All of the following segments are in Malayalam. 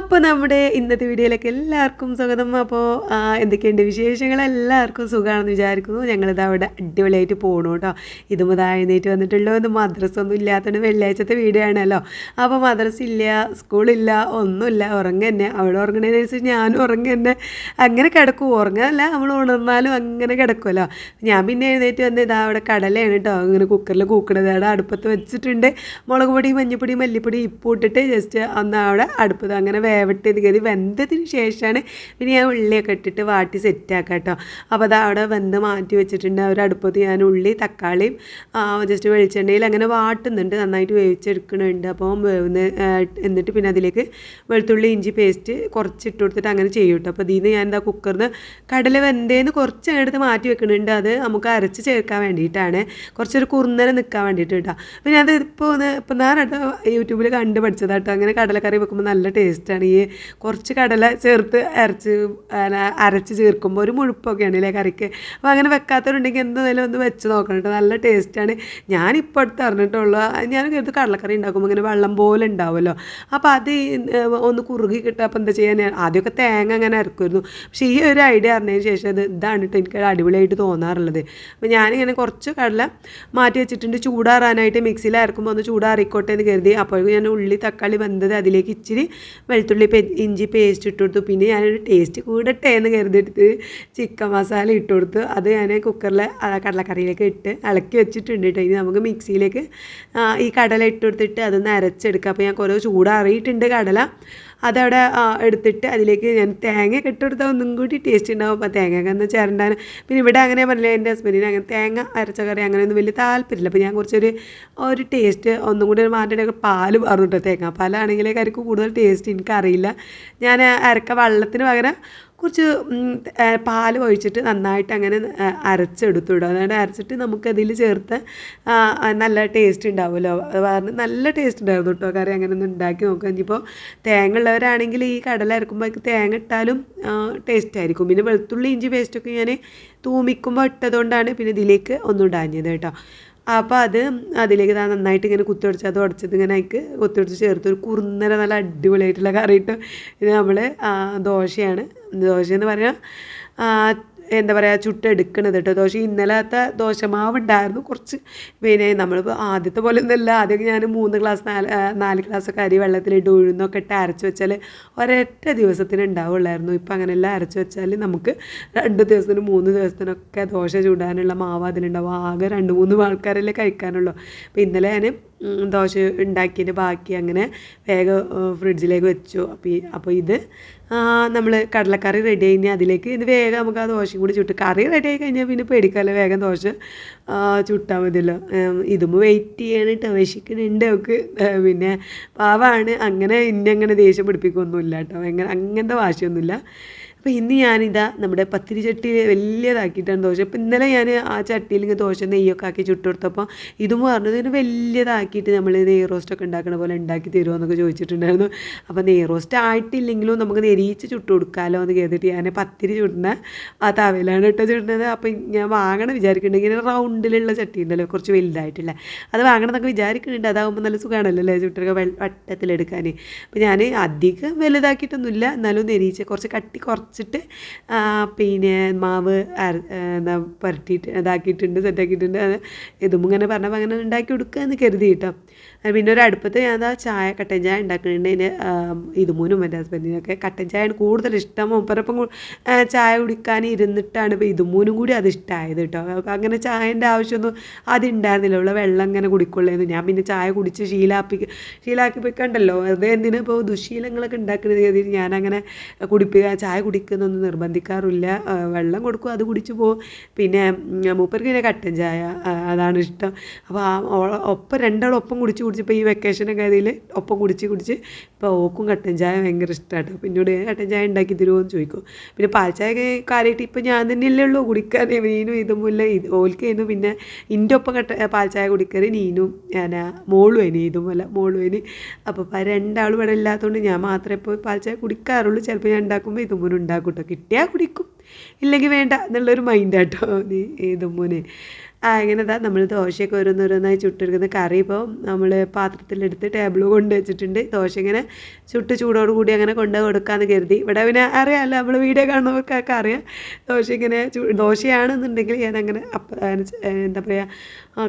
അപ്പോൾ നമ്മുടെ ഇന്നത്തെ വീഡിയോയിലേക്ക് എല്ലാവർക്കും സ്വാഗതം. അപ്പോൾ എന്തൊക്കെയുണ്ട് വിശേഷങ്ങൾ? എല്ലാവർക്കും സുഖമാണെന്ന് വിചാരിക്കുന്നു. ഞങ്ങളിത് അവിടെ അടിപൊളിയായിട്ട് പോകണം കേട്ടോ ഇത് മുതൽ എഴുന്നേറ്റ് വന്നിട്ടുള്ളൂ. ഒന്ന് മദ്രസ ഒന്നും ഇല്ലാത്തതുകൊണ്ട് വെള്ളിയാഴ്ചത്തെ വീഡിയോ ആണല്ലോ. അപ്പോൾ മദ്രസ ഇല്ല സ്കൂളില്ല ഒന്നുമില്ല. ഉറങ്ങ തന്നെ. അവിടെ ഉറങ്ങണതിനനുസരിച്ച് ഞാനും ഉറങ്ങ തന്നെ. അങ്ങനെ കിടക്കും. ഉറങ്ങാനല്ല നമ്മൾ ഉണർന്നാലും അങ്ങനെ കിടക്കുമല്ലോ ഞാൻ പിന്നെ എഴുന്നേറ്റ് വന്ന് ഇതാ അവിടെ കടലയാണ് കേട്ടോ അങ്ങനെ കുക്കറിൽ കൂക്കണത്. അവിടെ അടുപ്പത്ത് വെച്ചിട്ടുണ്ട്. മുളക് പൊടി മഞ്ഞപ്പൊടി മല്ലിപ്പൊടി ഇപ്പൂട്ടിട്ട് ജസ്റ്റ് ഒന്ന് അവിടെ അടുപ്പത്ത് അങ്ങനെ വേവട്ടെ എന്ന് കരുതി വെന്തതിന് ശേഷമാണ് പിന്നെ ഞാൻ ഉള്ളിയൊക്കെ ഇട്ടിട്ട് വാട്ടി സെറ്റാക്കാം കേട്ടോ അപ്പോൾ അത് അവിടെ വെന്ത് മാറ്റി വെച്ചിട്ടുണ്ട്. ഒരു അടുപ്പത്ത് ഞാൻ ഉള്ളി തക്കാളിയും ജസ്റ്റ് വെളിച്ചെണ്ണയിൽ അങ്ങനെ വാട്ടുന്നുണ്ട്. നന്നായിട്ട് വേവിച്ചെടുക്കണുണ്ട്. അപ്പോൾ വേവുന്ന എന്നിട്ട് പിന്നെ അതിലേക്ക് വെളുത്തുള്ളി ഇഞ്ചി പേസ്റ്റ് കുറച്ച് ഇട്ട് കൊടുത്തിട്ട് അങ്ങനെ ചെയ്യും കേട്ടോ. അപ്പോൾ ഇതിൽ നിന്ന് ഞാൻ എന്താ കുക്കറിന് കടല വെന്തേന്ന് കുറച്ച് അങ്ങോട്ട് മാറ്റി വെക്കുന്നുണ്ട് അത് നമുക്ക് അരച്ച് ചേർക്കാൻ വേണ്ടിയിട്ടാണ്. കുറച്ചൊരു കുറുന്നരം നിൽക്കാൻ വേണ്ടിയിട്ട് കേട്ടോ. അപ്പോൾ ഞാനത് ഇപ്പോൾ ഒന്ന് ഇപ്പം ഞാൻ യൂട്യൂബിൽ കണ്ട് പഠിച്ചതാട്ടോ അങ്ങനെ കടലക്കറി വെക്കുമ്പോൾ നല്ല ടേസ്റ്റാണ് ഈ കുറച്ച് കടല ചേർത്ത് അരച്ച് അരച്ച് ചേർക്കുമ്പോൾ ഒരു മുഴുപ്പൊക്കെയാണ് അല്ലേ കറിക്ക്. അപ്പോൾ അങ്ങനെ വെക്കാത്തവരുണ്ടെങ്കിൽ എന്തായാലും ഒന്ന് വെച്ച് നോക്കണം നല്ല ടേസ്റ്റാണ്. ഞാനിപ്പോൾ അടുത്ത് അറിഞ്ഞിട്ടുള്ള ഞാൻ കരുത്ത് കടലക്കറി ഉണ്ടാക്കുമ്പോൾ ഇങ്ങനെ വെള്ളം പോലെ ഉണ്ടാവുമല്ലോ. അപ്പോൾ അത് ഒന്ന് കുറുകി കിട്ടുക. അപ്പോൾ എന്താ ചെയ്യാൻ ആദ്യമൊക്കെ തേങ്ങ അങ്ങനെ അരക്കുമായിരുന്നു. പക്ഷേ ഈ ഒരു ഐഡിയ അറിഞ്ഞതിന് ശേഷം അത് ഇതാണ് കേട്ടോ എനിക്ക് അടിപൊളിയായിട്ട് തോന്നാറുള്ളത്. അപ്പോൾ ഞാനിങ്ങനെ കുറച്ച് കടല മാറ്റി വെച്ചിട്ടുണ്ട്. ചൂടാറാനായിട്ട് മിക്സിയിൽ അരക്കുമ്പോൾ ഒന്ന് ചൂടാറിക്കോട്ടെ എന്ന് കരുതി. അപ്പോഴേക്കും ഞാൻ ഉള്ളി തക്കാളി വെന്തത് അതിലേക്ക് ഇച്ചിരി വെളുത്തുള്ളി ഇഞ്ചി പേസ്റ്റ് ഇട്ട് കൊടുത്തു. പിന്നെ ഞാനൊരു ടേസ്റ്റ് കൂടട്ടെ എന്ന് കരുതിയിട്ട് ചിക്കൻ മസാല ഇട്ട് കൊടുത്തു. അത് ഞാൻ കുക്കറിൽ കടലക്കറിയിലേക്ക് ഇട്ട് ഇളക്കി വെച്ചിട്ടുണ്ട് കേട്ടോ ഇനി നമുക്ക് മിക്സിയിലേക്ക് ഈ കടല ഇട്ട് കൊടുത്തിട്ട് അതൊന്ന് അരച്ചെടുക്കുക അപ്പോൾ ഞാൻ കുറേ ചൂടാറിയിട്ടുണ്ട് കടല. അതവിടെ എടുത്തിട്ട് അതിലേക്ക് ഞാൻ തേങ്ങ ഇട്ടെടുത്താൽ ഒന്നും കൂടി ടേസ്റ്റ് ഉണ്ടാവും. അപ്പോൾ തേങ്ങ ഒന്ന് ചേരണ്ടാണ് പിന്നെ ഇവിടെ അങ്ങനെ പറഞ്ഞില്ല എന്റെ ഹസ്ബൻഡിന് അങ്ങനെ തേങ്ങ അരച്ച കറി അങ്ങനെയൊന്നും വലിയ താല്പര്യമില്ല. അപ്പോൾ ഞാൻ കുറച്ചൊരു ഒരു ടേസ്റ്റ് ഒന്നും കൂടി മാറ്റേണ്ട പാൽ പറഞ്ഞിട്ടോ തേങ്ങ പാലാണെങ്കിൽ കറിക്ക് കൂടുതൽ ടേസ്റ്റ് എനിക്കറിയില്ല. ഞാൻ അരക്ക വെള്ളത്തിന് പകരം കുറച്ച് പാൽ ഒഴിച്ചിട്ട് നന്നായിട്ട് അങ്ങനെ അരച്ചെടുത്തു വിടുക അതായത് അരച്ചിട്ട് നമുക്കതിൽ ചേർത്ത് നല്ല ടേസ്റ്റ് ഉണ്ടാവുമല്ലോ. പറഞ്ഞ് നല്ല ടേസ്റ്റ് ഉണ്ടായിരുന്നു കേട്ടോ കറി അങ്ങനെ ഒന്ന് ഉണ്ടാക്കി നോക്കുക. ഇനിയിപ്പോൾ തേങ്ങ ഉള്ളവരാണെങ്കിൽ ഈ കടല അരക്കുമ്പോൾ തേങ്ങ ഇട്ടാലും ടേസ്റ്റ് ആയിരിക്കും. പിന്നെ വെളുത്തുള്ളി ഇഞ്ചി പേസ്റ്റൊക്കെ ഞാൻ തൂമിക്കുമ്പോൾ ഇട്ടതുകൊണ്ടാണ് പിന്നെ ഇതിലേക്ക് ഒന്നും ഇടാഞ്ഞത് കേട്ടോ. അപ്പോൾ അത് അതിലേക്ക് താ നന്നായിട്ട് ഇങ്ങനെ കുത്തിയൊടിച്ച് അത് ഉടച്ചത് ഇങ്ങനെ അതിക്ക് കുത്തിയൊടിച്ച് ചേർത്ത്. ഒരു കുറുന്നര നല്ല അടിപൊളിയായിട്ടുള്ള കറി ഇട്ട് ഇത് നമ്മൾ ദോശയാണ്. ദോശ എന്ന് പറഞ്ഞാൽ എന്താ പറയുക ചുട്ടെടുക്കണത് കേട്ടോ ദോശ ഇന്നലത്തെ ദോശമാവ് ഉണ്ടായിരുന്നു കുറച്ച് പിന്നെ നമ്മളിപ്പോൾ ആദ്യത്തെ പോലെ ഒന്നുമല്ല. ആദ്യം ഞാൻ മൂന്ന് ഗ്ലാസ് നാല് നാല് ഗ്ലാസ്സൊക്കെ അരി വെള്ളത്തിലിട്ട് ഉഴുന്നൊക്കെ ഇട്ട് അരച്ച് വെച്ചാൽ ഒരൊറ്റ ദിവസത്തിന് ഉണ്ടാവുള്ളായിരുന്നു. ഇപ്പം അങ്ങനെയല്ല അരച്ച് വെച്ചാൽ നമുക്ക് രണ്ട് ദിവസത്തിന് മൂന്ന് ദിവസത്തിനൊക്കെ ദോശ ചൂടാനുള്ള മാവ് അതിലുണ്ടാവും. ആകെ രണ്ട് മൂന്ന് ആൾക്കാരല്ലേ കഴിക്കാനുള്ളൂ. അപ്പോൾ ഇന്നലെ ഞാൻ ദോശ ഉണ്ടാക്കിയതിന്റെ ബാക്കി അങ്ങനെ വേഗം ഫ്രിഡ്ജിലേക്ക് വെച്ചു. അപ്പോൾ അപ്പോൾ ഇത് നമ്മൾ കടലക്കറി റെഡി കഴിഞ്ഞാൽ അതിലേക്ക് ഇത് വേഗം നമുക്ക് ആ ദോശയും കൂടി ചുട്ട് കറി റെഡി ആയി കഴിഞ്ഞാൽ പിന്നെ പേടിക്കാമല്ലോ വേഗം ദോശ ചുട്ടാൽ മതിയല്ലോ. ഇതും വെയിറ്റ് ചെയ്യാനിട്ട് വിശക്കുന്നുണ്ട് അവൾക്ക് പിന്നെ പാവാണ് അങ്ങനെ ഇന്നങ്ങനെ ദേഷ്യം പിടിപ്പിക്കൊന്നുമില്ല കേട്ടോ അങ്ങനെ അങ്ങനത്തെ വാശിയൊന്നുമില്ല. അപ്പോൾ ഇന്ന് ഞാനിതാ നമ്മുടെ പത്തിരി ചട്ടിയിൽ വലിയതാക്കിയിട്ടാണ് ദോശ. അപ്പോൾ ഇന്നലെ ഞാൻ ആ ചട്ടിയിൽ ഇങ്ങനെ ദോശ നെയ്യൊക്കെ ആക്കി ചുട്ടുകൊടുത്തപ്പോൾ ഇതും പറഞ്ഞത് ഇതിന് വലിയതാക്കിയിട്ട് നമ്മൾ നെയ് റോസ്റ്റൊക്കെ ഉണ്ടാക്കണ പോലെ ഉണ്ടാക്കി തരുമോ എന്നൊക്കെ ചോദിച്ചിട്ടുണ്ടായിരുന്നു. അപ്പോൾ നെയ് റോസ്റ്റ് ആയിട്ടില്ലെങ്കിലും നമുക്ക് നെരിയിച്ച് ചുട്ട് കൊടുക്കാമല്ലോ എന്ന് കേട്ടിട്ട് ഞാൻ പത്തിരി ചുടുന്ന ആ തവയിലാണ് കേട്ടോ ചുടുന്നത്. അപ്പോൾ ഞാൻ വാങ്ങണം വിചാരിക്കുന്നുണ്ട്. ഇങ്ങനെ റൗണ്ടിലുള്ള ചട്ടി ഉണ്ടല്ലോ കുറച്ച് വലുതായിട്ടില്ല അത് വാങ്ങണം എന്നൊക്കെ വിചാരിക്കുന്നുണ്ട്. അതാകുമ്പോൾ നല്ല സുഖമാണല്ലോ അല്ലേ ചുട്ടൊക്കെ വട്ടത്തിലെടുക്കാൻ അപ്പോൾ ഞാൻ അധികം വലുതാക്കിയിട്ടൊന്നുമില്ല. എന്നാലും നെരിയിച്ച് കുറച്ച് കട്ടി കുറച്ച് കുറച്ചിട്ട് പിന്നെ മാവ് എന്താ പുരട്ടിയിട്ട് ഇതാക്കിയിട്ടുണ്ട് സെറ്റാക്കിയിട്ടുണ്ട് ഇതും ഇങ്ങനെ പറഞ്ഞപ്പോൾ അങ്ങനെ ഉണ്ടാക്കി കൊടുക്കുക എന്ന് കരുതി കേട്ടോ പിന്നെ ഒരു അടുപ്പത്ത് ഞാൻ എന്താ ചായ കട്ടൻ ചായ ഉണ്ടാക്കുന്നുണ്ട് അതിന് ഇതുമൂനും എന്റെ ഹസ്ബൻഡിനൊക്കെ കട്ടൻ ചായയാണ് കൂടുതൽ ഇഷ്ടം. മൂപ്പരപ്പം ചായ കുടിക്കാൻ ഇരുന്നിട്ടാണ് ഇപ്പോൾ ഇതുമൂനും കൂടി അത് ഇഷ്ടമായത് കേട്ടോ. അങ്ങനെ ചായന്റെ ആവശ്യമൊന്നും അതുണ്ടായിരുന്നില്ല. ഉള്ള വെള്ളം ഇങ്ങനെ കുടിക്കുള്ളൂ ഞാൻ പിന്നെ ചായ കുടിച്ച് ശീലാപ്പി ശീലാക്കി വെക്കണ്ടല്ലോ വെറുതെ എന്തിനാ ഇപ്പോൾ ദുശീലങ്ങളൊക്കെ ഉണ്ടാക്കുന്നത് കരുതി ഞാനങ്ങനെ കുടിപ്പിക്കുക ചായ കുടിക്കുന്നൊന്നും നിർബന്ധിക്കാറില്ല. വെള്ളം കൊടുക്കും അത് കുടിച്ച് പോകും പിന്നെ മൂപ്പർക്ക് പിന്നെ കട്ടൻ ചായ അതാണ് ഇഷ്ടം. അപ്പോൾ ആ ഒപ്പം രണ്ടാളൊപ്പം കുടിച്ച് കുടിച്ചിപ്പോൾ ഈ വെക്കേഷനൊക്കെ അതിൽ ഒപ്പം കുടിച്ച് കുടിച്ച് ഇപ്പോൾ ഓക്കും കട്ടൻ ചായ ഭയങ്കര ഇഷ്ടമാണ് പിന്നോട് കട്ടൻ ചായ ഉണ്ടാക്കി തരുമോ എന്ന് ചോദിക്കും. പിന്നെ പാൽ കാര്യമായിട്ട് ഇപ്പോൾ ഞാൻ തന്നെയല്ലേ ഉള്ളൂ കുടിക്കാൻ നീനും ഇതുമില്ല ഇത് ഓൽക്കായിരുന്നു പിന്നെ ഇന്റെ ഒപ്പം കട്ട പാൽ ചായ കുടിക്കറ് നീനും ഞാൻ മോളും അതിന് ഇതുമല്ല മോളും അതിന് അപ്പോൾ രണ്ടാളും ഇവിടെ ഇല്ലാത്തതുകൊണ്ട് ഞാൻ മാത്രമേ ഇപ്പോൾ പാൽ ചായ കുടിക്കാറുള്ളൂ. ചിലപ്പോൾ ഞാൻ ഉണ്ടാക്കുമ്പോൾ ഇതുമൂലം ഉണ്ടാക്കും കേട്ടോ കിട്ടിയാൽ കുടിക്കും. ഇല്ലെങ്കിൽ വേണ്ട. എന്നുള്ളൊരു മൈൻഡാട്ടോ നീ ഇതുമൂന് അങ്ങനെ ഇതാ നമ്മൾ ദോശയൊക്കെ ഓരോന്നോരോന്നായി ചുട്ടെടുക്കുന്ന കറി ഇപ്പോൾ നമ്മൾ പാത്രത്തിലെടുത്ത് ടേബിൾ കൊണ്ട് വെച്ചിട്ടുണ്ട്. ദോശ ഇങ്ങനെ ചുട്ട് ചൂടോട് കൂടി അങ്ങനെ കൊണ്ട് കൊടുക്കാമെന്ന് കരുതി. ഇവിടെ പിന്നെ അറിയാമല്ലോ നമ്മൾ വീഡിയോ കാണുന്നവർക്കൊക്കെ അറിയാം. ദോശ ഇങ്ങനെ ദോശയാണെന്നുണ്ടെങ്കിൽ ഞാനങ്ങനെ അപ്പം എന്താ പറയുക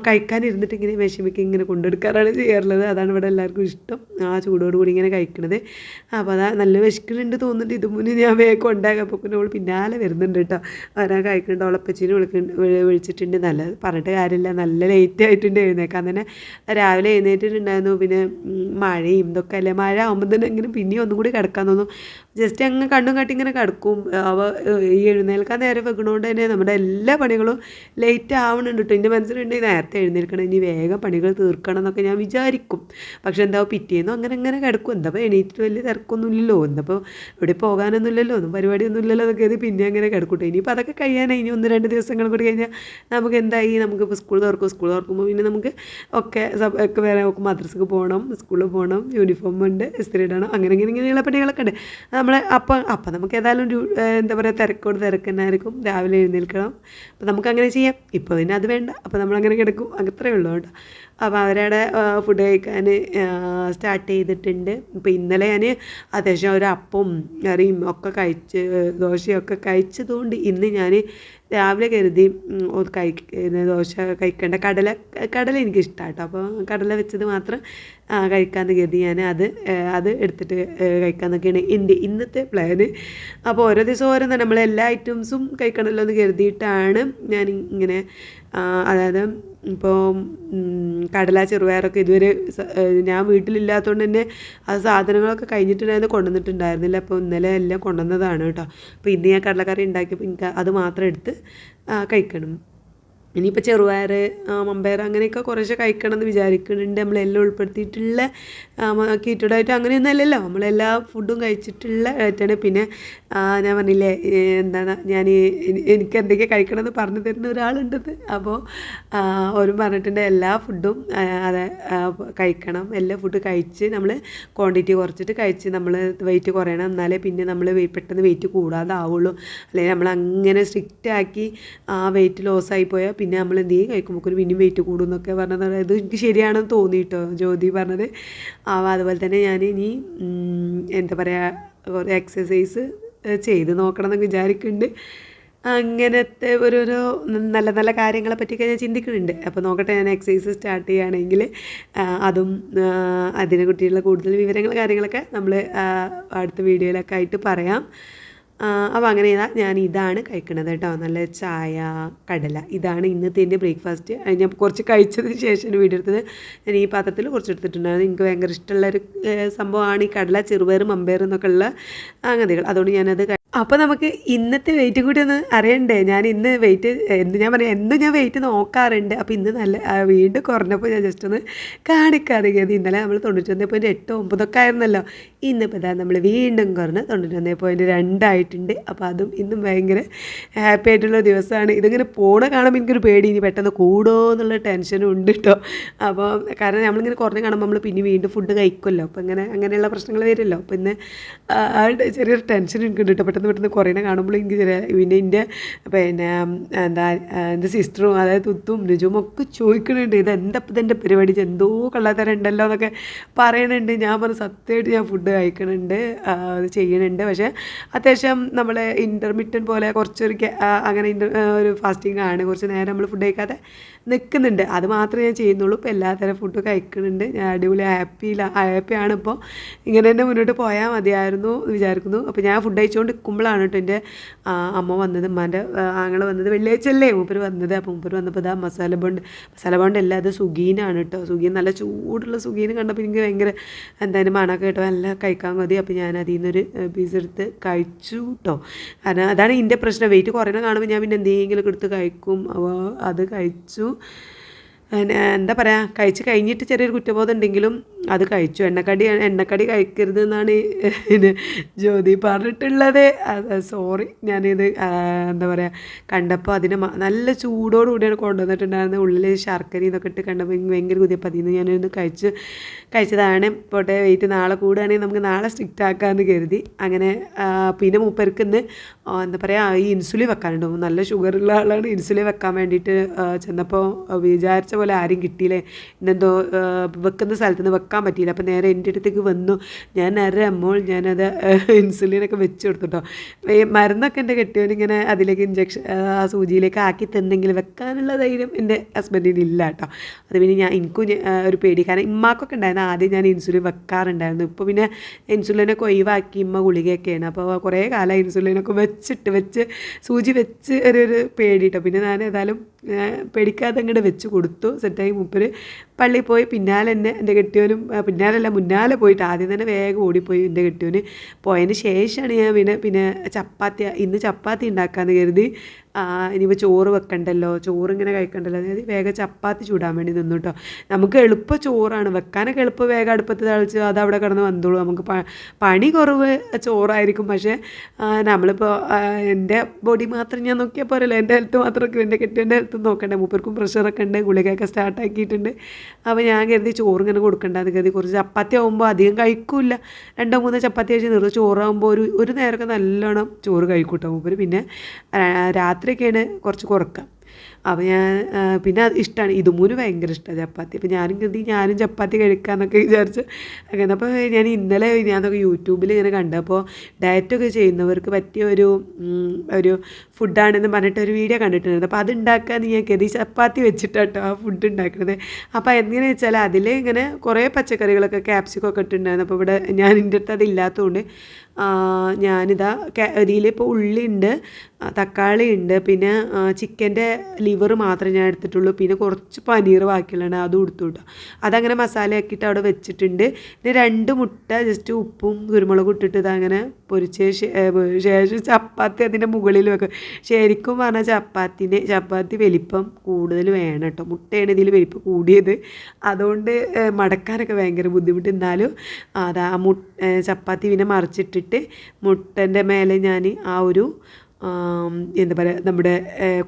കഴിക്കാനിരുന്നിട്ട് ഇങ്ങനെ വിഷമിക്ക് ഇങ്ങനെ കൊണ്ടെടുക്കാറാണ് ചെയ്യാറുള്ളത്. അതാണ് ഇവിടെ എല്ലാവർക്കും ഇഷ്ടം. ആ ചൂടോട് കൂടി ഇങ്ങനെ കഴിക്കണത്. അപ്പോൾ അതാ നല്ല വിശക്കുന്നുണ്ട് തോന്നുന്നുണ്ട്. ഇത് മുന്നേ ഞാൻ വേഗം ഉണ്ടാക്കാം അപ്പോൾ പിന്നെ അവൾ പിന്നാലെ വരുന്നുണ്ട് കേട്ടോ. അവരാ കഴിക്കുന്നുണ്ട് അവളപ്പച്ചീനെ വിളിക്കുന്നുണ്ട് വിളിച്ചിട്ടുണ്ട്. നല്ല പറഞ്ഞിട്ട് കാര്യമില്ല. നല്ല ലേറ്റ് ആയിട്ടുണ്ട് എഴുന്നേക്കാൻ തന്നെ. രാവിലെ എഴുന്നേറ്റിട്ടുണ്ടായിരുന്നു. പിന്നെ മഴയും ഇതൊക്കെ അല്ലേ? മഴ ആകുമ്പോൾ തന്നെ ഇങ്ങനെ പിന്നെയും ഒന്നും കൂടി കിടക്കാൻ തോന്നും. ജസ്റ്റ് അങ്ങ് കണ്ണും കാട്ടി ഇങ്ങനെ കിടക്കും. അവ ഈ എഴുന്നേൽക്കാൻ നേരെ വെക്കണോണ്ട് തന്നെ നമ്മുടെ എല്ലാ പണികളും ലേറ്റ് ആവണുണ്ട് കേട്ടോ എന്റെ മനസ്സിലുണ്ട് നേരത്തെ എഴുന്നേൽക്കണം ഇനി വേഗം പണികൾ തീർക്കണം എന്നൊക്കെ ഞാൻ വിചാരിക്കും. പക്ഷെ എന്താ പിറ്റേന്നും അങ്ങനെ അങ്ങനെ കിടക്കും. എന്താ എണീറ്റിട്ട് വലിയ തിരക്കൊന്നുമില്ലല്ലോ. എന്തപ്പോൾ ഇവിടെ പോകാനൊന്നുമില്ലല്ലോ. ഒന്നും പരിപാടിയൊന്നുമില്ലല്ലോ എന്നൊക്കെ ഇത് പിന്നെ അങ്ങനെ കിടക്കട്ടെ ഇനിയിപ്പോൾ അതൊക്കെ കഴിയാനായി ഇനി ഒന്ന് രണ്ട് ദിവസങ്ങൾ കൂടി കഴിഞ്ഞാൽ നമുക്ക് എന്തായി? നമുക്കിപ്പോൾ സ്കൂൾ തുറക്കും. സ്കൂൾ തുറക്കുമ്പോൾ പിന്നെ നമുക്ക് ഒക്കെ സബ് ഒക്കെ വേറെ മദ്രസക്ക് പോകണം സ്കൂളിൽ പോകണം യൂണിഫോം ഉണ്ട് ഇസ്തിരി ഇടണം. അങ്ങനെ ഇങ്ങനെ ഇങ്ങനെയുള്ള പണികളൊക്കെ ഉണ്ട്. നമ്മൾ അപ്പം അപ്പം നമുക്ക് ഏതായാലും എന്താ പറയുക തിരക്കോട് തിരക്ക് രാവിലെ എഴുന്നേൽക്കണം. അപ്പം നമുക്ക് അങ്ങനെ ചെയ്യാം. ഇപ്പോൾ പിന്നെ അത് വേണ്ട. അപ്പോൾ നമ്മളങ്ങനെ കിടക്കും. അത്രയേ ഉള്ളൂ കേട്ടോ. അപ്പോൾ അവരവിടെ ഫുഡ് കഴിക്കാൻ സ്റ്റാർട്ട് ചെയ്തിട്ടുണ്ട്. ഇപ്പം ഇന്നലെ ഞാൻ അത്യാവശ്യം ഒരു അപ്പം കറിയും ഒക്കെ കഴിച്ച് ദോശയൊക്കെ കഴിച്ചതുകൊണ്ട് ഇന്ന് ഞാൻ രാവിലെ കരുതി കഴിക്കുന്ന ദോശ കഴിക്കേണ്ട കടല കടല എനിക്ക് കേട്ടോ അപ്പോൾ കടല വെച്ചത് മാത്രം കഴിക്കാമെന്ന് കരുതി ഞാൻ അത് അത് എടുത്തിട്ട് കഴിക്കാമെന്നൊക്കെയാണ് എന്റെ ഇന്നത്തെ പ്ലാന് അപ്പോൾ ഓരോ ദിവസം ഓരോ നമ്മൾ എല്ലാ ഐറ്റംസും കഴിക്കണമല്ലോ എന്ന് കരുതിയിട്ടാണ് ഞാൻ ഇങ്ങനെ അതായത് ഇപ്പോൾ കടല ചെറുപയറൊക്കെ ഇതുവരെ ഞാൻ വീട്ടിലില്ലാത്തതുകൊണ്ട് തന്നെ ആ സാധനങ്ങളൊക്കെ കഴിഞ്ഞിട്ടുണ്ടായിരുന്നു കൊണ്ടുവന്നിട്ടുണ്ടായിരുന്നില്ല. അപ്പോൾ ഇന്നലെ എല്ലാം കൊണ്ടുവന്നതാണ് കേട്ടോ. അപ്പോൾ ഇന്ന് ഞാൻ കടലക്കറി ഉണ്ടാക്കിയപ്പോൾ എനിക്ക് അത് മാത്രം എടുത്ത് കഴിക്കണം. ഇനിയിപ്പോൾ ചെറുപയർ മമ്പയർ അങ്ങനെയൊക്കെ കുറേശ്ശെ കഴിക്കണം എന്ന് വിചാരിക്കുന്നുണ്ട് നമ്മളെല്ലാം ഉൾപ്പെടുത്തിയിട്ടുള്ള കീറ്റഡായിട്ട് അങ്ങനെയൊന്നും അല്ലല്ലോ. നമ്മളെല്ലാ ഫുഡും കഴിച്ചിട്ടുള്ള ആയിട്ടാണ് പിന്നെ ഞാൻ പറഞ്ഞില്ലേ എന്താണ് ഞാൻ എനിക്ക് എന്തൊക്കെ കഴിക്കണം എന്ന് പറഞ്ഞു തരുന്ന ഒരാളുണ്ടെന്ന്. അപ്പോൾ ഓരും പറഞ്ഞിട്ടുണ്ട് എല്ലാ ഫുഡും അത് കഴിക്കണം. എല്ലാ ഫുഡ് കഴിച്ച് നമ്മൾ ക്വാണ്ടിറ്റി കുറച്ചിട്ട് കഴിച്ച് നമ്മൾ വെയിറ്റ് കുറയണം. എന്നാലേ പിന്നെ നമ്മൾ പെട്ടെന്ന് വെയിറ്റ് കൂടാതാവുള്ളൂ. അല്ലെങ്കിൽ നമ്മൾ അങ്ങനെ സ്ട്രിക്റ്റ് ആക്കി ആ വെയിറ്റ് ലോസ് ആയി പോയാൽ പിന്നെ നമ്മൾ എന്ത് ചെയ്യും കഴിക്കുമ്പോൾ പിന്നെയും വെയിറ്റ് കൂടും എന്നൊക്കെ പറഞ്ഞത്. ഇത് എനിക്ക് ശരിയാണെന്ന് തോന്നി കേട്ടോ ജ്യോതി പറഞ്ഞത്. അതുപോലെ തന്നെ ഞാൻ ഇനി എന്താ പറയുക എക്സസൈസ് ചെയ്ത് നോക്കണം എന്ന് വിചാരിക്കുന്നുണ്ട്. അങ്ങനത്തെ ഓരോരോ നല്ല നല്ല കാര്യങ്ങളെ പറ്റിയൊക്കെ ഞാൻ ചിന്തിക്കുന്നുണ്ട്. അപ്പോൾ നോക്കട്ടെ ഞാൻ എക്സസൈസ് സ്റ്റാർട്ട് ചെയ്യുകയാണെങ്കിൽ അതും അതിനെ കുറിച്ചുള്ള കൂടുതൽ വിവരങ്ങൾ കാര്യങ്ങളൊക്കെ നമ്മൾ അടുത്ത വീഡിയോയിലൊക്കെ ആയിട്ട് പറയാം. അപ്പോൾ അങ്ങനെ ചെയ്താൽ ഞാൻ ഇതാണ് കഴിക്കണത് കേട്ടോ. നല്ല ചായ കടല. ഇതാണ് ഇന്നത്തെ എന്റെ ബ്രേക്ക്ഫാസ്റ്റ് ഞാൻ കുറച്ച് കഴിച്ചതിന് ശേഷം വീഡിയോ എടുത്തത്. ഞാൻ ഈ പാത്രത്തിൽ കുറച്ച് എടുത്തിട്ടുണ്ടായിരുന്നു. എനിക്ക് ഭയങ്കര ഇഷ്ടമുള്ളൊരു ഏഹ്, സംഭവമാണ് ഈ കടല ചെറുപയർ മമ്പയർ എന്നൊക്കെ ഉള്ള അതുകൊണ്ട് ഞാനത് അപ്പോൾ നമുക്ക് ഇന്നത്തെ വെയിറ്റ് കൂടി ഒന്ന് അറിയണ്ടേ? ഞാൻ ഇന്ന് വെയിറ്റ് എന്ത് ഞാൻ പറയാം എന്തും ഞാൻ വെയിറ്റ് നോക്കാറുണ്ട്. അപ്പോൾ ഇന്ന് നല്ല വീണ്ടും കുറഞ്ഞപ്പോൾ ഞാൻ ജസ്റ്റ് ഒന്ന് കാണിക്കാതെ ഇന്നലെ നമ്മൾ തൊണ്ണൂറ്റൊന്ന് പോയിന്റ് എട്ട് ഒമ്പതൊക്കെ ആയിരുന്നല്ലോ. ഇന്നിപ്പോൾ ഇതാ നമ്മൾ വീണ്ടും കുറഞ്ഞ് തൊണ്ണൂറ്റൊന്ന് പോയിന്റ് രണ്ടായിട്ടുണ്ട് അപ്പോൾ അതും ഇന്നും ഭയങ്കര ഹാപ്പി ആയിട്ടുള്ള ദിവസമാണ് ഇതിങ്ങനെ പോണ കാണുമ്പോൾ എനിക്കൊരു പേടി. ഇനി പെട്ടെന്ന് കൂടുമോ എന്നുള്ള ടെൻഷനും ഉണ്ട് കേട്ടോ അപ്പോൾ കാരണം നമ്മളിങ്ങനെ കുറഞ്ഞ് കാണുമ്പോൾ നമ്മൾ പിന്നെ വീണ്ടും ഫുഡ് കഴിക്കുമല്ലോ. അപ്പോൾ ഇങ്ങനെ അങ്ങനെയുള്ള പ്രശ്നങ്ങൾ വരുമല്ലോ. അപ്പോൾ ഇന്ന് ചെറിയൊരു ടെൻഷൻ എനിക്കുണ്ട് കേട്ടോ പെട്ടെന്ന് പെട്ടെന്ന് കുറേനെ കാണുമ്പോൾ എനിക്ക് പിന്നെ എന്റെ പിന്നെ എന്താ എന്റെ സിസ്റ്ററും അതായത് തുത്തും രുചുവും ഒക്കെ ചോദിക്കുന്നുണ്ട് ഇത് എന്താ ഇപ്പം ഇതെന്റെ പരിപാടി? എന്തോ കള്ളത്തരം ഉണ്ടല്ലോ എന്നൊക്കെ പറയണുണ്ട്. ഞാൻ പറഞ്ഞ സത്യമായിട്ട് ഞാൻ ഫുഡ് കഴിക്കണുണ്ട്. അത് ചെയ്യണുണ്ട്. പക്ഷേ അത്യാവശ്യം നമ്മൾ ഇന്റർമീഡിയറ്റ് പോലെ കുറച്ചൊരു അങ്ങനെ ഇന്റർ ഒരു ഫാസ്റ്റിംഗ് ആണ്. കുറച്ച് നേരം നമ്മൾ ഫുഡ് കഴിക്കാതെ നിൽക്കുന്നുണ്ട് അത് മാത്രമേ ഞാൻ ചെയ്യുന്നുള്ളൂ. ഇപ്പോൾ എല്ലാത്തരം ഫുഡ് കഴിക്കുന്നുണ്ട് ഞാൻ അടിപൊളി ഹാപ്പിയിലാണ് ഹാപ്പിയാണ് ഇപ്പോൾ ഇങ്ങനെ തന്നെ മുന്നോട്ട് പോയാൽ മതിയായിരുന്നു വിചാരിക്കുന്നു. അപ്പോൾ ഞാൻ ഫുഡ് കഴിച്ചുകൊണ്ട് നിൽക്കുമ്പോഴാണ് കേട്ടോ എന്റെ അമ്മ വന്നത്. ഉമ്മാന്റെ ആങ്ങൾ വന്നത് വെള്ളിയാഴ്ച അല്ലേ മൂപ്പര് വന്നത്. അപ്പോൾ മൂപ്പര് വന്നപ്പോൾ ഇതാ മസാല ബോണ്ട് മസാല ബോണ്ട് അല്ല അത് സുഗീനാണ് കേട്ടോ സുഗീൻ നല്ല ചൂടുള്ള സുഗീൻ കണ്ടപ്പോൾ എനിക്ക് ഭയങ്കര എന്തായാലും മണമൊക്കെ കേട്ടോ നല്ല കഴിക്കാൻ മതി അപ്പോൾ ഞാൻ അതിൽ നിന്നൊരു പീസ് എടുത്ത് കഴിച്ചു കേട്ടോ കാരണം അതാണ് എന്റെ പ്രശ്നം. വെയിറ്റ് കുറയണ കാണുമ്പോൾ ഞാൻ പിന്നെ എന്തെങ്കിലും എടുത്ത് കഴിക്കും. അപ്പോൾ അത് കഴിച്ചു. എന്താ പറയുക കഴിച്ച് കഴിഞ്ഞിട്ട് ചെറിയൊരു കുറ്റബോധം ഉണ്ടെങ്കിലും അത് കഴിച്ചു. എണ്ണക്കടി എണ്ണക്കടി കഴിക്കരുത് എന്നാണ് ജ്യോതി പറഞ്ഞിട്ടുള്ളത്. സോറി ഞാനിത് എന്താ പറയുക കണ്ടപ്പോൾ അതിനെ നല്ല ചൂടോടുകൂടിയാണ് കൊണ്ടുവന്നിട്ടുണ്ടായിരുന്നത്. ഉള്ളിൽ ശർക്കര ഇതൊക്കെ ഇട്ട് കണ്ടപ്പോൾ ഭയങ്കര കുതിയപ്പോൾ അതിൽ നിന്ന് ഞാനൊന്ന് കഴിച്ച് കഴിച്ചതാണ്. പോട്ടെ വെയിറ്റ് നാളെ കൂടുകയാണെങ്കിൽ നമുക്ക് നാളെ സ്ട്രിക്റ്റ് ആക്കാമെന്ന് കരുതി. അങ്ങനെ പിന്നെ മൂപ്പർക്ക് ഇന്ന് എന്താ പറയുക ഈ ഇൻസുലിൻ വെക്കാനുണ്ട്. നല്ല ഷുഗറുള്ള ആളാണ്. ഇൻസുലിൻ വെക്കാൻ വേണ്ടിയിട്ട് ചെന്നപ്പോൾ വിചാരിച്ച പോലെ ആരും കിട്ടിയില്ലേ? ഇന്നെന്തോ വെക്കുന്ന സ്ഥലത്ത് നിന്ന് വെക്കാൻ പറ്റിയില്ല. അപ്പോൾ നേരെ എന്റെ അടുത്തേക്ക് വന്നു. ഞാൻ നേരെ അമ്മോൾ ഞാനത് ഇൻസുലിനൊക്കെ വെച്ച് കൊടുത്തുട്ടോ ഈ മരുന്നൊക്കെ എന്റെ കെട്ടിയവനിങ്ങനെ അതിലേക്ക് ഇഞ്ചക്ഷൻ ആ സൂചിയിലേക്ക് ആക്കി തന്നെങ്കിൽ വെക്കാനുള്ള ധൈര്യം എന്റെ ഹസ്ബൻഡിന് ഇല്ല കേട്ടോ അത് പിന്നെ ഞാൻ എനിക്കും ഒരു പേടി. കാരണം ഇമ്മാക്കൊക്കെ ഉണ്ടായിരുന്നു. ആദ്യം ഞാൻ ഇൻസുലിൻ വെക്കാറുണ്ടായിരുന്നു. ഇപ്പോൾ പിന്നെ ഇൻസുലിനൊക്കെ ഒഴിവാക്കി ഇമ്മ ഗുളികയൊക്കെയാണ്. അപ്പോൾ കുറേ കാലം ഇൻസുലിനൊക്കെ വെച്ചിട്ട് വെച്ച് സൂചി വെച്ച് ഒരു ഒരു പേടി കേട്ടോ പിന്നെ ഞാൻ ഏതായാലും പേടിക്കാതെ അങ്ങോട്ട് വെച്ച് കൊടുത്തു. സെറ്റായി മൂപ്പര് പള്ളിയിൽ പോയി. പിന്നാലെ തന്നെ എന്റെ കെട്ടിയവനും പിന്നാലല്ല മുന്നാലെ പോയിട്ട് ആദ്യം തന്നെ വേഗം ഓടിപ്പോയി എന്റെ കെട്ടിയവന് പോയതിന് ശേഷമാണ് ഞാൻ പിന്നെ പിന്നെ ചപ്പാത്തി ഇന്ന് ചപ്പാത്തി ഉണ്ടാക്കാമെന്ന് കരുതി. ഇനിയിപ്പോൾ ചോറ് വെക്കണ്ടല്ലോ ചോറ് ഇങ്ങനെ കഴിക്കണ്ടല്ലോ അതായത് വേഗം ചപ്പാത്തി ചൂടാൻ വേണ്ടി നിന്നു കേട്ടോ നമുക്ക് എളുപ്പ ചോറാണ്. വെക്കാനൊക്കെ എളുപ്പം വേഗം അടുപ്പത്ത് തളിച്ച് അത് അവിടെ കിടന്ന് വന്നോളൂ. നമുക്ക് പണി കുറവ് ചോറായിരിക്കും. പക്ഷേ നമ്മളിപ്പോൾ എന്റെ ബോഡി മാത്രം ഞാൻ നോക്കിയാൽ പോരല്ലോ. എന്റെ ഹെൽത്ത് മാത്രമൊക്കെ എന്റെ കെട്ടിന്റെ ഹെൽത്ത് നോക്കണ്ടേ. മൂപ്പർക്കും പ്രഷറൊക്കെ ഉണ്ട്. ഗുളികയൊക്കെ സ്റ്റാർട്ടാക്കിയിട്ടുണ്ട് അപ്പോൾ ഞാൻ കരുതി ചോറ് ഇങ്ങനെ കൊടുക്കണ്ട അത് കരുതി. കുറച്ച് ചപ്പാത്തി ആകുമ്പോൾ അധികം കഴിക്കില്ല. രണ്ടോ മൂന്നോ ചപ്പാത്തി കഴിച്ച് നിർത്തി. ചോറാകുമ്പോൾ ഒരു ഒരു നേരമൊക്കെ നല്ലോണം ചോറ് കഴിക്കൂട്ടോ മൂപ്പർ പിന്നെ ആ, രാത്രിയൊക്കെയാണ് കുറച്ച് കുറക്കുക അപ്പോൾ ഞാൻ പിന്നെ അത് ഇഷ്ടമാണ് ഇതുമൂന്ന് ഭയങ്കര ഇഷ്ടമാണ് ചപ്പാത്തി. അപ്പോൾ ഞാനും കരുതി ഞാനും ചപ്പാത്തി കഴിക്കാമെന്നൊക്കെ വിചാരിച്ച് അങ്ങനെ. അപ്പോൾ ഞാൻ ഇന്നലെ ഞാനൊക്കെ യൂട്യൂബിൽ ഇങ്ങനെ കണ്ടു. അപ്പോൾ ഡയറ്റൊക്കെ ചെയ്യുന്നവർക്ക് പറ്റിയ ഒരു ഒരു ഫുഡാണെന്ന് പറഞ്ഞിട്ട് ഒരു വീഡിയോ കണ്ടിട്ടുണ്ടായിരുന്നു. അപ്പോൾ അത് ഞാൻ കരുതി ചപ്പാത്തി വെച്ചിട്ടാട്ടോ ആ ഫുഡ് ഉണ്ടാക്കുന്നത്. അപ്പോൾ എങ്ങനെ വെച്ചാൽ അതിൽ ഇങ്ങനെ കുറേ പച്ചക്കറികളൊക്കെ ക്യാപ്സിക്കൊക്കെ ഇട്ടിട്ടുണ്ടായിരുന്നു. അപ്പോൾ ഇവിടെ ഞാൻ എന്റെ അടുത്ത് അതില്ലാത്തതുകൊണ്ട് ഞാനിതാ ഇതിൽ ഇപ്പോൾ ഉള്ളി ഉണ്ട് തക്കാളി ഉണ്ട് പിന്നെ ചിക്കന്റെ ലിവർ മാത്രമേ ഞാൻ എടുത്തിട്ടുള്ളൂ. പിന്നെ കുറച്ച് പനീർ ബാക്കിയുള്ളതാണ്. അതും എടുത്തു കേട്ടോ. അതങ്ങനെ മസാല ആക്കിയിട്ട് അവിടെ വെച്ചിട്ടുണ്ട്. പിന്നെ രണ്ട് മുട്ട ജസ്റ്റ് ഉപ്പും കുരുമുളകും ഇട്ടിട്ട് ഇതങ്ങനെ പൊരിച്ച ശേഷം ചപ്പാത്തി അതിന്റെ മുകളിൽ വെക്കും. ശരിക്കും പറഞ്ഞാൽ ചപ്പാത്തിന്റെ ചപ്പാത്തി വലിപ്പം കൂടുതൽ വേണം കേട്ടോ. മുട്ടയാണ് ഇതിൽ വലിപ്പം കൂടിയത്. അതുകൊണ്ട് മടക്കാനൊക്കെ ഭയങ്കര ബുദ്ധിമുട്ട്. എന്നാലും അതാ മുട്ട ചപ്പാത്തി പിന്നെ മറിച്ചിട്ടിട്ട് മുട്ടന്റെ മേലെ ഞാൻ ആ ഒരു എന്താ പറയുക നമ്മുടെ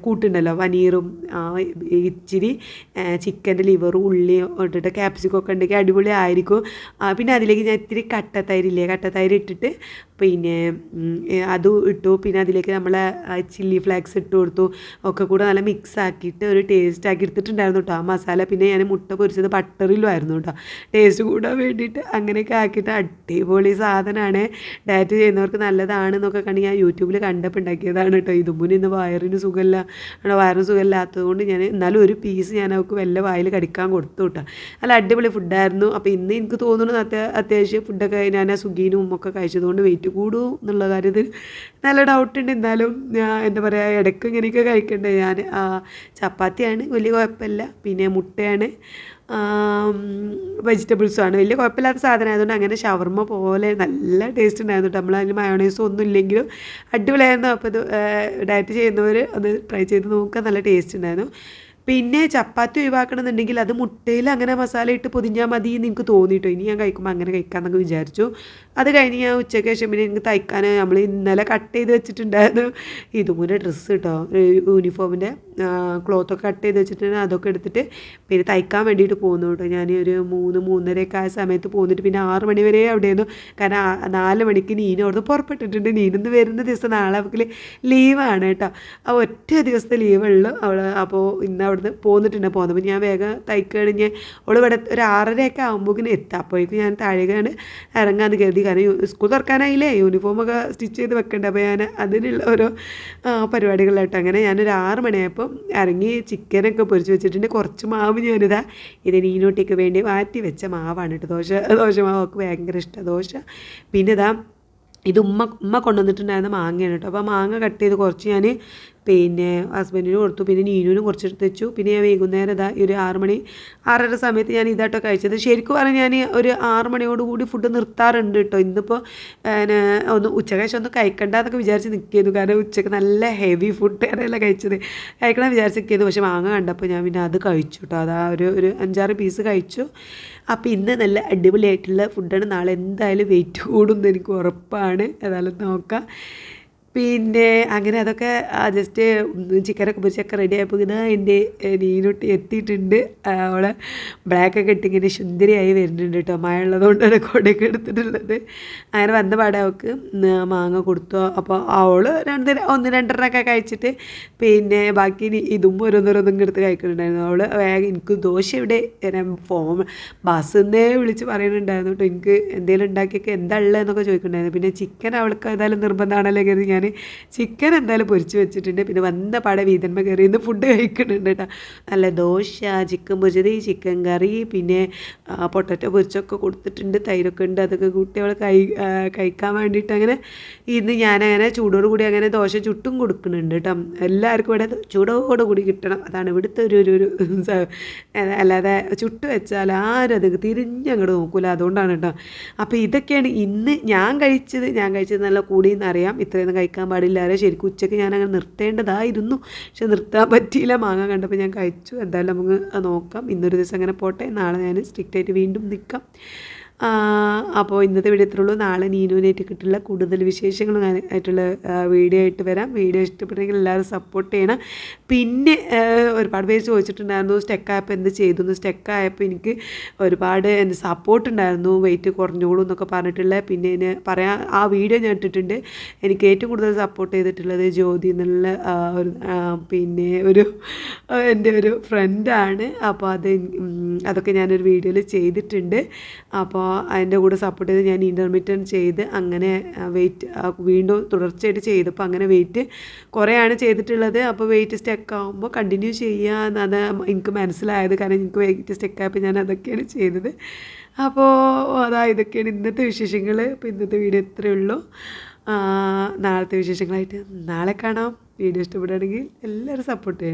കൂട്ടുണ്ടല്ലോ പനീറും ഇച്ചിരി ചിക്കന്റെ ലിവറും ഉള്ളിയും ഇട്ടിട്ട് ക്യാപ്സിക്കം ഒക്കെ ഉണ്ടെങ്കിൽ അടിപൊളി ആയിരിക്കും. പിന്നെ അതിലേക്ക് ഞാൻ ഇത്തിരി കട്ടത്തൈരില്ലേ കട്ടത്തൈര് ഇട്ടിട്ട് പിന്നെ അത് ഇട്ടു. പിന്നെ അതിലേക്ക് നമ്മൾ ചില്ലി ഫ്ലേക്സ് ഇട്ട് കൊടുത്തു. ഒക്കെ കൂടെ നല്ല മിക്സ് ആക്കിയിട്ട് ഒരു ടേസ്റ്റ് ആക്കി എടുത്തിട്ടുണ്ടായിരുന്നു കേട്ടോ ആ മസാല. പിന്നെ ഞാൻ മുട്ട പൊരിച്ചത് ബട്ടറിലും ആയിരുന്നു കേട്ടോ ടേസ്റ്റ് കൂടാൻ വേണ്ടിയിട്ട് അങ്ങനെയൊക്കെ ആക്കിയിട്ട് അടിപൊളി സാധനമാണ് ഡയറ്റ് ചെയ്യുന്നവർക്ക് നല്ലതാണെന്നൊക്കെ കണ്ട് ഞാൻ യൂട്യൂബിൽ കണ്ടപ്പോൾ ഉണ്ടാക്കിയതാണ് കേട്ടോ ഇതുമുന്ന് ഇന്ന് വയറിന് സുഖമില്ല. വയറിന് സുഖമില്ലാത്തത് കൊണ്ട് ഞാൻ എന്നാലും ഒരു പീസ് ഞാൻ അവർക്ക് വല്ല വായിൽ കടിക്കാൻ കൊടുത്തു കേട്ടോ നല്ല അടിപൊളി ഫുഡായിരുന്നു അപ്പോൾ ഇന്ന് എനിക്ക് തോന്നുന്നു അത്യാ അത്യാവശ്യം ഫുഡൊക്കെ ഞാൻ ആ സുഗീനും ഒക്കെ കഴിച്ചതുകൊണ്ട് വെയിറ്റ് കൂടും എന്നുള്ള കാര്യത്തിൽ നല്ല ഡൗട്ട് ഉണ്ട്. എന്നാലും ഞാൻ എന്താ പറയുക ഇടയ്ക്ക് ഇങ്ങനെയൊക്കെ കഴിക്കണ്ടേ. ഞാൻ ചപ്പാത്തിയാണ് വലിയ കുഴപ്പമില്ല. പിന്നെ മുട്ടയാണ്. വെജിറ്റബിൾസുമാണ് വലിയ കുഴപ്പമില്ലാത്ത സാധനം. ആയതുകൊണ്ട് അങ്ങനെ ഷവർമ്മ പോലെ നല്ല ടേസ്റ്റ് ഉണ്ടായിരുന്നു നമ്മൾ അതിന് മയോണൈസ് ഒന്നും ഇല്ലെങ്കിലും അടിപൊളിയായിരുന്നു. അപ്പോൾ ഇത് ഡയറ്റ് ചെയ്യുന്നവർ ഒന്ന് ട്രൈ ചെയ്ത് നോക്കുക. നല്ല ടേസ്റ്റ് ഉണ്ടായിരുന്നു. പിന്നെ ചപ്പാത്തി ഒഴിവാക്കണമെന്നുണ്ടെങ്കിൽ അത് മുട്ടയിൽ അങ്ങനെ മസാല ഇട്ട് പൊതിഞ്ഞാൽ മതി എന്ന് എനിക്ക് തോന്നിയിട്ടോ. ഇനി ഞാൻ കഴിക്കുമ്പോൾ അങ്ങനെ കഴിക്കാമെന്നൊക്കെ വിചാരിച്ചു. അത് കഴിഞ്ഞ് ഞാൻ ഉച്ചയ്ക്ക് ശേഷം പിന്നെ എനിക്ക് തയ്ക്കാൻ നമ്മൾ ഇന്നലെ കട്ട് ചെയ്ത് വെച്ചിട്ടുണ്ടായിരുന്നു. ഇതുപോലെ ഡ്രസ്സ് കേട്ടോ യൂണിഫോമിന്റെ ക്ലോത്തൊക്കെ കട്ട് ചെയ്ത് വെച്ചിട്ടുണ്ടെങ്കിൽ അതൊക്കെ എടുത്തിട്ട് പിന്നെ തയ്ക്കാൻ വേണ്ടിയിട്ട് പോകുന്നു കേട്ടോ. ഞാൻ ഒരു മൂന്ന് മൂന്നരയൊക്കെ ആയ സമയത്ത് പോന്നിട്ട് പിന്നെ ആറ് മണി വരെ അവിടെയായിരുന്നു. കാരണം നാല് മണിക്ക് നീന അവിടുന്ന് പുറപ്പെട്ടിട്ടുണ്ട്. നീനൊന്ന് വരുന്ന ദിവസം നാളെ അവൾക്ക് ലീവാണ് കേട്ടോ. ആ ഒറ്റ ദിവസത്തെ ലീവുള്ളൂ അവൾ അപ്പോൾ ഇന്ന് അവിടുന്ന് പോന്നിട്ടുണ്ട്. പോന്നപ്പോൾ ഞാൻ വേഗം തയ്ക്കുകയാണെങ്കിൽ അവൾ ഇവിടെ ഒരു ആറരയൊക്കെ ആകുമ്പോഴേക്കും എത്താം. അപ്പോഴേക്കും ഞാൻ താഴേക്കാണ് ഇറങ്ങാമെന്ന് കരുതി. കാരണം സ്കൂൾ തുറക്കാനായില്ലേ? യൂണിഫോമൊക്കെ സ്റ്റിച്ച് ചെയ്ത് വെക്കേണ്ട. അപ്പോൾ ഞാൻ അതിനുള്ള ഓരോ പരിപാടികളിലായിട്ട് അങ്ങനെ ഞാനൊരു ആറ് മണിയായപ്പോൾ ഇറങ്ങി ചിക്കനൊക്കെ പൊരിച്ച് വെച്ചിട്ടുണ്ട്. കുറച്ച് മാവ് ഞാനിതാ ഇത് നീനോട്ടിക്ക് വേണ്ടി മാറ്റി വെച്ച മാവാണ് കേട്ടോ. ദോശ ദോശ മാവൊക്കെ ഭയങ്കര ഇഷ്ടമാണ് ദോശ പിന്നെ ഇതാ ഇത് ഉമ്മ ഉമ്മ കൊണ്ടുവന്നിട്ടുണ്ടായിരുന്ന മാങ്ങയാണ് കേട്ടോ. അപ്പോൾ മാങ്ങ കട്ട് ചെയ്ത് കുറച്ച് ഞാൻ പിന്നെ ഹസ്ബൻഡിന് കൊടുത്തു. പിന്നെ നീനുവിനും കുറച്ചെടുത്ത് വെച്ചു പിന്നെ ഞാൻ വൈകുന്നേരം ഇതാ ഒരു ആറ് മണി ആറര സമയത്ത് ഞാൻ ഇതാട്ടോ കഴിച്ചത്. ശരിക്കും പറഞ്ഞാൽ ഞാൻ ഒരു ആറ് മണിയോടുകൂടി ഫുഡ് നിർത്താറുണ്ട് കേട്ടോ ഇന്നിപ്പോൾ ഒന്ന് ഒന്ന് ഉച്ചകഴിച്ച് ഒന്ന് കഴിക്കണ്ട എന്നൊക്കെ വിചാരിച്ച് നിൽക്കിയിരുന്നു കാരണം ഉച്ചയ്ക്ക് നല്ല ഹെവി ഫുഡ് അതെല്ലാം കഴിച്ചത്. കഴിക്കണം വിചാരിച്ച് നിൽക്കിയിരുന്നു പക്ഷെ മാങ്ങ കണ്ടപ്പോൾ ഞാൻ പിന്നെ അത് കഴിച്ചു കേട്ടോ അതാ ഒരു ഒരു അഞ്ചാറ് പീസ് കഴിച്ചു. അപ്പോൾ ഇന്ന് നല്ല അടിപൊളിയായിട്ടുള്ള ഫുഡാണ് നാളെ എന്തായാലും വെയിറ്റ് കൂടുമെന്ന് എനിക്ക് ഉറപ്പാണ്. ഏതായാലും നോക്കാം. പിന്നെ അങ്ങനെ അതൊക്കെ ജസ്റ്റ് ചിക്കനൊക്കെ പൊരിച്ചൊക്കെ റെഡി ആയപ്പോൾ ഇങ്ങനെ എന്റെ നീനൊട്ടി എത്തിയിട്ടുണ്ട്. അവളെ ബ്ലാക്കൊക്കെ ഇട്ട് ഇങ്ങനെ സുന്ദരിയായി വരുന്നുണ്ട് കേട്ടോ മഴ ഉള്ളതുകൊണ്ടാണ് കൊടയൊക്കെ എടുത്തിട്ടുള്ളത്. അങ്ങനെ വന്ന പാടെ അവൾക്ക് മാങ്ങ കൊടുത്തു. അപ്പോൾ അവൾ രണ്ട് ഒന്ന് രണ്ടെണ്ണമൊക്കെ കഴിച്ചിട്ട് പിന്നെ ബാക്കി ഇതും ഓരോന്നോരോന്നും എടുത്ത് കഴിക്കുന്നുണ്ടായിരുന്നു അവൾ വേഗം എനിക്ക് ദോശ ഇവിടെ ഫോം ബസ്സിൽ നിന്നേ വിളിച്ച് പറയുന്നുണ്ടായിരുന്നു കേട്ടോ എനിക്ക് എന്തെങ്കിലും ഉണ്ടാക്കിയൊക്കെ എന്താ ഉള്ളതെന്നൊക്കെ ചോദിക്കുന്നുണ്ടായിരുന്നു പിന്നെ ചിക്കൻ അവൾക്ക് ഏതായാലും നിർബന്ധമാണല്ലോ ഞാൻ ചിക്കൻ എന്തായാലും പൊരിച്ച് വെച്ചിട്ടുണ്ട്. പിന്നെ വന്ന പാടെ വീതന്മ കയറി ഇന്ന് ഫുഡ് കഴിക്കുന്നുണ്ട് കേട്ടോ നല്ല ദോശ ചിക്കൻ പൊരിച്ചത് ചിക്കൻ കറി പിന്നെ പൊട്ടറ്റോ പൊരിച്ചൊക്കെ കൊടുത്തിട്ടുണ്ട് തൈരൊക്കെ ഉണ്ട്. അതൊക്കെ കൂട്ടി അവൾ കഴി കഴിക്കാൻ വേണ്ടിയിട്ട് അങ്ങനെ ഇന്ന് ഞാനങ്ങനെ ചൂടോട് കൂടി അങ്ങനെ ദോശ ചുട്ടും കൊടുക്കുന്നുണ്ട് കേട്ടോ എല്ലാവർക്കും ഇവിടെ ചൂടോട് കൂടി കിട്ടണം. അതാണ് ഇവിടുത്തെ ഒരു ഒരു ഒരു അല്ലാതെ ചുട്ട് വെച്ചാൽ ആരും അത് തിരിഞ്ഞങ്ങോട്ട് നോക്കൂല. അതുകൊണ്ടാണ് കേട്ടോ അപ്പോൾ ഇതൊക്കെയാണ് ഇന്ന് ഞാൻ കഴിച്ചത്. ഞാൻ കഴിച്ചത് നല്ല കൂടിയെന്ന് അറിയാം. ഇത്രയൊന്നും കഴിക്കാൻ പാടില്ലാതെ ശരിക്കും ഉച്ചയ്ക്ക് ഞാൻ അങ്ങനെ നിർത്തേണ്ടതായിരുന്നു. പക്ഷെ നിർത്താൻ പറ്റിയില്ല. മാങ്ങ കണ്ടപ്പോൾ ഞാൻ കഴിച്ചു. എന്തായാലും നമുക്ക് നോക്കാം. ഇന്നൊരു ദിവസം അങ്ങനെ പോട്ടെ. നാളെ ഞാൻ സ്ട്രിക്റ്റായിട്ട് വീണ്ടും നിൽക്കാം. അപ്പോൾ ഇന്നത്തെ വീഡിയോ ഇത്രയുള്ളൂ നാളെ നീനുവിനായിട്ട് കിട്ടുള്ള കൂടുതൽ വിശേഷങ്ങളും ആയിട്ടുള്ള വീഡിയോ ആയിട്ട് വരാം. വീഡിയോ ഇഷ്ടപ്പെട്ടെങ്കിൽ എല്ലാവരും സപ്പോർട്ട് ചെയ്യണം. പിന്നെ ഒരുപാട് പേര് ചോദിച്ചിട്ടുണ്ടായിരുന്നു സ്റ്റെക്കായപ്പോൾ എന്ത് ചെയ്തു? എന്ന്. സ്റ്റെക്കായപ്പോൾ എനിക്ക് ഒരുപാട് എന്റെ സപ്പോർട്ട് ഉണ്ടായിരുന്നു. വെയിറ്റ് കുറഞ്ഞോളൂ എന്നൊക്കെ പറഞ്ഞിട്ടുള്ള പിന്നെ എന്നെ പറയാൻ ആ വീഡിയോ ഞാൻ ഇട്ടിട്ടുണ്ട്. എനിക്ക് ഏറ്റവും കൂടുതൽ സപ്പോർട്ട് ചെയ്തിട്ടുള്ളത് ജ്യോതി എന്നുള്ള ഒരു പിന്നെ ഒരു എന്റെ ഒരു ഫ്രണ്ടാണ് അപ്പോൾ അത് അതൊക്കെ ഞാനൊരു വീഡിയോയിൽ ചെയ്തിട്ടുണ്ട്. അപ്പോൾ അതിന്റെ കൂടെ സപ്പോർട്ട് ചെയ്ത് ഞാൻ ഇന്റർമീഡിയറ്റ് ചെയ്ത് അങ്ങനെ വെയിറ്റ് വീണ്ടും തുടർച്ചയായിട്ട് ചെയ്തപ്പോൾ അങ്ങനെ വെയിറ്റ് കുറേയാണ് ചെയ്തിട്ടുള്ളത്. അപ്പോൾ വെയിറ്റ് സ്റ്റെക്ക് ആകുമ്പോൾ കണ്ടിന്യൂ ചെയ്യുക എനിക്ക് മനസ്സിലായത്. കാരണം എനിക്ക് വൈകിട്ട് സ്റ്റെക്കായപ്പോൾ ഞാൻ അതൊക്കെയാണ് ചെയ്തത്. അപ്പോൾ അതാ ഇതൊക്കെയാണ് ഇന്നത്തെ വിശേഷങ്ങൾ അപ്പോൾ ഇന്നത്തെ വീഡിയോ ഇത്രയേ ഉള്ളൂ. നാളത്തെ വിശേഷങ്ങളായിട്ട് നാളെ കാണാം. വീഡിയോ ഇഷ്ടപ്പെടുകയാണെങ്കിൽ എല്ലാവരും സപ്പോർട്ട് ചെയ്യണം.